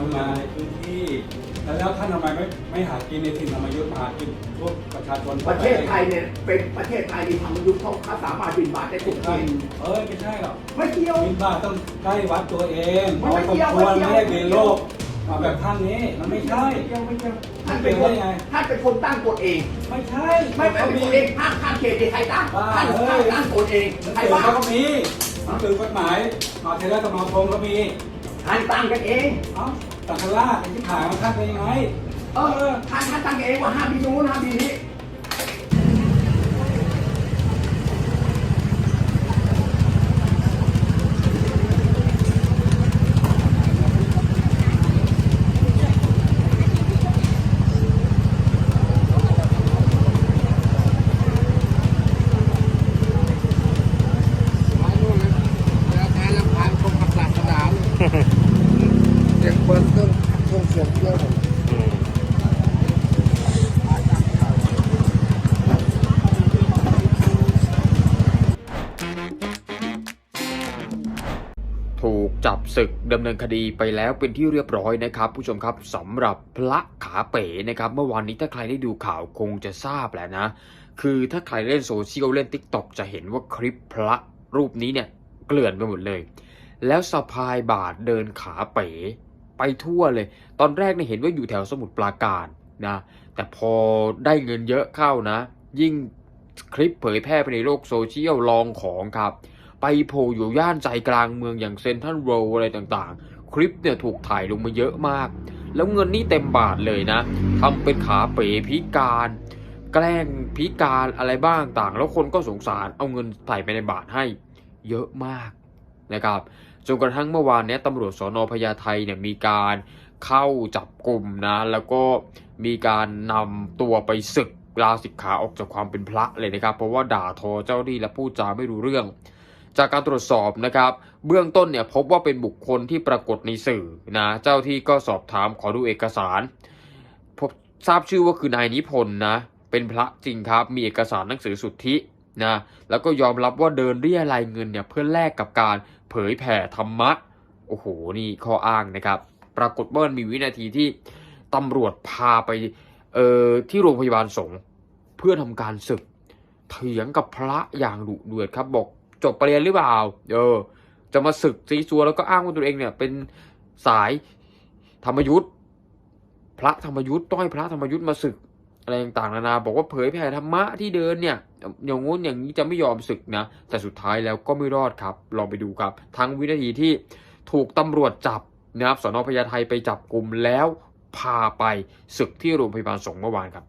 ทำงานในพื้นที่แล้วแล้วท่านทำไมไม่ไม่หากินในถิ่นธรรมยุทธ์มาหากินพวกประชาชนประเทศไทยเนี่ยเป็นประเทศไทยที่ทำยุคเขาเขาสามารถบินบาทได้ทุกใช่ทีเอ้ยไม่ใช่หรอกไม่เกี่ยว บินบาทต้องใกล้วัดตัวเองมันไม่พอสมเกี่ยว ควรไม่ไม่เกี่ยวได้บินโลกมาแบบท่านนี้มันไม่ใช่ ไม่เกี่ยวไม่เกี่ยวท่าท่านนเป็เป็นนได้คนไง ท่านเป็นคนตั้งกฎเอง ไม่ใช่ไม่เป็นเขาคนมีเองห้ามข้ามเขตที่ใครตั้งบ้าท่านเฮ้ท่านยตั้งกฎเองหนังใครสือว่าเขาก็มีหนังสือกฎหมายมหาเทรสมาคมก็มี ทานตังกันเอง เอ้าสังฆราชเป็นที่ขายของท่านเป็นยังไง เออท่านท่านตังเองว่าห้ามพี่นู้นห้ามพี่นี้ ถูกจับศึกดำเนินคดีไปแล้วเป็นที่เรียบร้อยนะครับ ผู้ชมครับสำหรับพระขาเป๋นะครับเมื่อวานนี้ถ้าใครได้ดูข่าวคงจะทราบแหละนะ คือถ้าใครเล่นโซเชียลเล่น t ิ k t o k จะเห็นว่าคลิปพระรูปนี้เนี่ยเกลื่อนไปหมดเลย แล้วสะพายบาทเดินขาเป๋ ไปทั่วเลย ตอนแรกเนี่ยเห็นว่าอยู่แถวสมุทรปราการนะ แต่พอได้เงินเยอะเข้านะ ยิ่งคลิปเผยแพร่ไปในโลกโซเชียลลองของครับ ไปโผล่อยู่ย่านใจกลางเมืองอย่างเซนทรัลโรลอะไรต่างๆ คลิปเนี่ยถูกถ่ายลงมาเยอะมาก แล้วเงินนี่เต็มบาทเลยนะทำเป็นขาเป๋พิการ แกล้งพิการอะไรบ้างต่าง แล้วคนก็สงสารเอาเงินใส่ไปในบาทให้เยอะมากนะครับ จนกระทั่งเมื่อวานเนี้ยตำรวจสอนอพญาไทเนี่ยมีการเข้าจับกลุ่มนะแล้วก็มีการนำตัวไปศึกลาสิกขาออกจากความเป็นพระเลยนะครับ เพราะว่าด่าทอเจ้าหน้าที่และพูดจาไม่รู้เรื่อง จากการตรวจสอบนะครับ เบื้องต้นเนี่ยพบว่าเป็นบุคคลที่ปรากฏในสื่อนะเจ้าที่ก็สอบถามขอดูเอกสารพบทราบชื่อว่าคือนายนิพนธ์นะเป็นพระจริงครับ มีเอกสารหนังสือสุทธินะแล้วก็ยอมรับว่าเดินเรียรายเงินเนี่ยเพื่อแลกกับการ เผยแผ่ธรรมะ โอ้โห นี่ข้ออ้างนะครับ ปรากฏว่ามันมีวินาทีที่ตำรวจพาไปเอ่อที่โรงพยาบาลสงฆ์เพื่อทำการศึก เถียงกับพระอย่างดุเดือดครับ บอกจบปรริญญาหรือเปล่า เออ จะมาศึกซีซัวแล้วก็อ้างว่าตัวเองเนี่ย เป็นสายธรรมยุทธ์พระธรรมยุทธ์ต้องให้พระธรรมยุทธ์มาศึก อะไรต่างๆนานาบอกว่าเผยแผ่ธรรมะที่เดินเนี่ยอย่างงู้นอย่างนี้จะไม่ยอมศึกนะ แต่สุดท้ายแล้วก็ไม่รอดครับ ลองไปดูครับ ทั้งวินาทีที่ถูกตำรวจจับนะครับสนพญาไทไปจับกลุ่มแล้วพาไปศึกที่โรงพยาบาลสงฆ์เมื่อวานครับ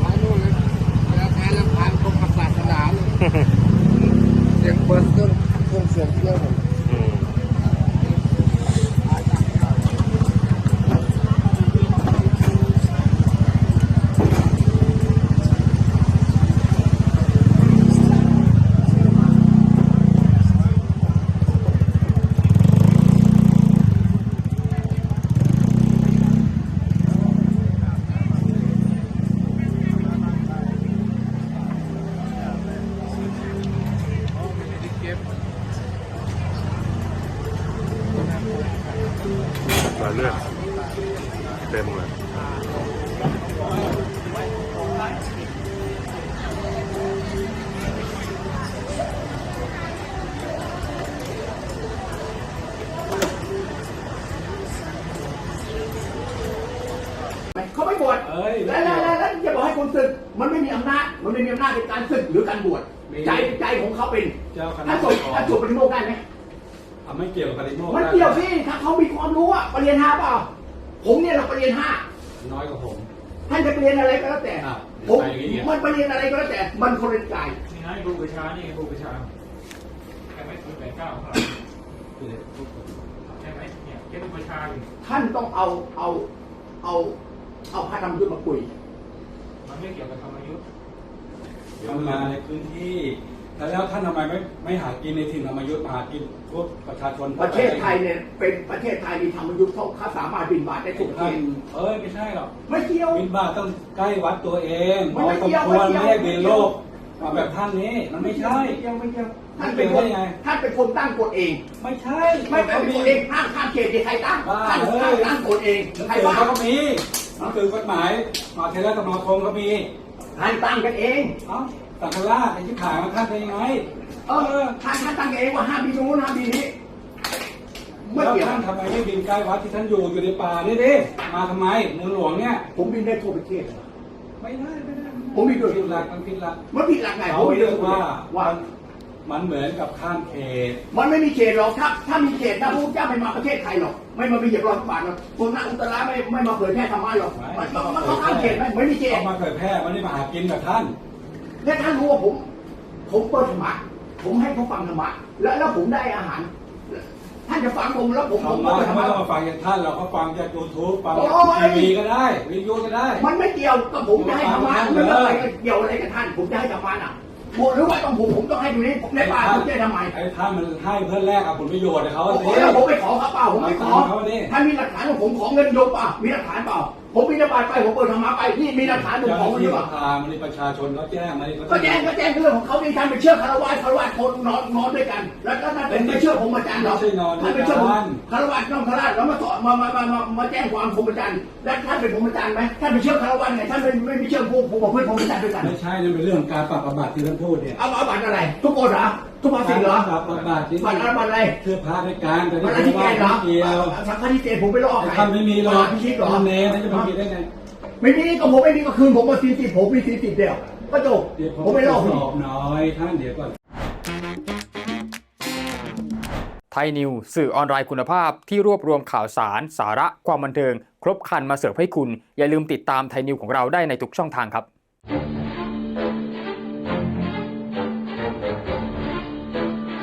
ไม้นู่นนะแล้วแทนลำพังกรมศาสนา เด็ก มันไม่มีอำนาจ มันไม่มีอำนาจในการศึกหรือการบวชมี ใจใจของเขาเป็นเจ้าคณะถ้าจบถ้าจบปริโมกข์ได้ไหมอะไม่เกี่ยวกับปริโมกข์มันเกี่ยวสิถ้าเขามีความรู้อะปริญญาห้าเปล่า ผมเนี่ยเราปริญญาห้าน้อยกว่าผม ท่านจะเรียนอะไรก็แล้วแต่อะผมไปอย่างนี้เนี่ย มันไปเรียนอะไรก็แล้วแต่ มันคนละใจ นี่ไงบูบูชานี่ไงบูบูชาใช่ไหมศูนย์แปดเก้าของเราใช่ไหมเนี่ยเก็บบูบูชาอยู่ท่านต้องเอาเอาเอาเอาพระธรรมยุทธมาคุย มันไม่เกี่ยวกับธรรมยุทธ์ทำงานในพื้นที่ แล้วท่านทำไมไม่ไม่หากินในถิ่นธรรมยุทธ์มาหากินพวกประชาชนประเทศไทยเนี่ยเป็นประเทศไทยมีธรรมยุทธ์เขาเขาสามารถบินบาตได้ทุกประเทท่านศเอ้ยไม่ใช่หรอกไม่เกี่ยวบินบาตต้องใกล้วัดตัวเองมันไม่พอสเกี่ยวควรไม่ไม่เกี่ยวได้บินโลกมาแบบท่านนี้มันไม่ใช่ไม่เกี่ยวไม่เกี่ยวไม่ท่านเกี่เป็นยวคนได้ไงท่านเป็นคนตั้งกฎเอง ไม่ใช่ ไม่ไม่เป็นคนเองห้ามข้ามเขตที่ใครตั้งบ้าท่านเฮ้ท่านยตั้งกฎเองหนังใครสือบ้าเขาก็มี หนังสือกฎหมายมาเทเลสมาคมก็มีท่านตั้งกันเอง เอ้าสังฆราชไอ้ที่ขายมาท่านเป็นยังไงเออท่านท่านตั้งเองว่าห้ามบินตรงนู้นห้ามบินนี้ไม่แล้วเกี่ยวท่านทำไมไม่บินใกล้วัดที่ท่านอยู่อยู่ในป่านี่ดิมาทำไมเมืองหลวงเนี่ย ผมบินได้ทั่วประเทศ ไม่ได้ไม่ได้ผมมีด้วย ผิดหลักมันผิดหลักมันผิดหลักไหนผเขามไม่เรีเรื่ยอกงว่าว่า มันเหมือนกับข้ามเขต มันไม่มีเขตหรอกถ้าถ้ามีเขตนะพระพุทธเจ้าไม่มาประเทศไทยหรอก ไม่มามีเหยียบรอยพระบาทหรอกคนนักอุตราไม่ไม่มาเผยแพร่ธรรมะหรอกมันมันมันเขาข้ามเขตไหมไม่มีเขตเขามาเผยแพร่ไม่ได้มาหากินกับท่าน และท่านรู้ว่าผม ผมเปิดธรรมะผมให้เขาฟังธรรมะแล้วแล้วผมได้อาหาร ท่านจะฟังผมแล้วผมผมเขาเปิมาดธรรไม่มะ ต้องมาฟังจากท่านเราก็ฟังจากยูทูบฟังโอ้จากยทีวีก็ได้วิทยุก็ได้ มันไม่เกี่ยวกับผมจะให้ธรรมะผมไม่ฟังอะไรเลยเกี่ยวอะไรกับท่าน ผมจะให้ธรรมะน่ะ บอกหรือว่าต้องผมผมต้องให้ดูนี้ผมในป่าผมจะทำไมไอ้ท่านมันให้เพื่อแลกกับผลประโยชน์ให้เขาโอ้สิโหแล้วผมไปขอเขาเปล่าผมไม่ขอ เขาดิ ถ้ามีหลักฐานว่าผมขอเงินโยมเปล่ามีหลักฐานเปล่า ผมมีนบายไปผมเปิดธรรมะไปนี่มีหลักฐานผมเจ้าหขอน้าเงินหรือเปล่าระธานมันประชาชนเขาแจ้งมาดิก็แจ้งก็แจ้งเรื่องของเขาดิท่านไปเชื่อคารวะคารวะคนนอนนอนด้วยกัน แล้วท่านเป็นไปเชื่อผมอาจารย์เหรอท่านไปเชื่อผมคารวะน้องคารวะแล้วมาสอนมามามามาแจ้งความผมอาจารย์แล้วท่านเป็นผมอาจารย์ไหมท่านไปเชื่อคารวะไงท่านไม่ไม่ไม่เชื่อผมผมกับเพื่อนผมอาจารย์ด้วยกันไม่ใช่นั่นเป็นเรื่องการปรับประบัติที่ท่านพูดเนี่ยเอาเอาบัตรอะไร ทุกคนเหรอ ทุกภาษีเหรอปรับประบัติที่บัตรอะไรบัตรอะไรเชื่อพระในการแต่บัที่ตรอผมธิเกว่าตเหรอไม่เกี่ยวสังฆาธิเกตผมไปลอกใครท่านไม่มีหรอกพิชิตเหรอท่านเนรท่านจะมาคิดได้ไงไม่มีก็ผมไม่มีก็คืนผมมาสี่สิบผมมีสี่สิบเดียวก็จบเดี๋ยวผมไม่ลอกสพี่อบน้อยท่านเดี๋ยวก่อนไทยนิวสื่อออนไลน์คุณภาพที่รวบรวมข่าวสาร สาระความบันเทิง ครบครันมาเสิร์ฟให้คุณ อย่าลืมติดตามไทยนิวของเราได้ในทุกช่องทางครับ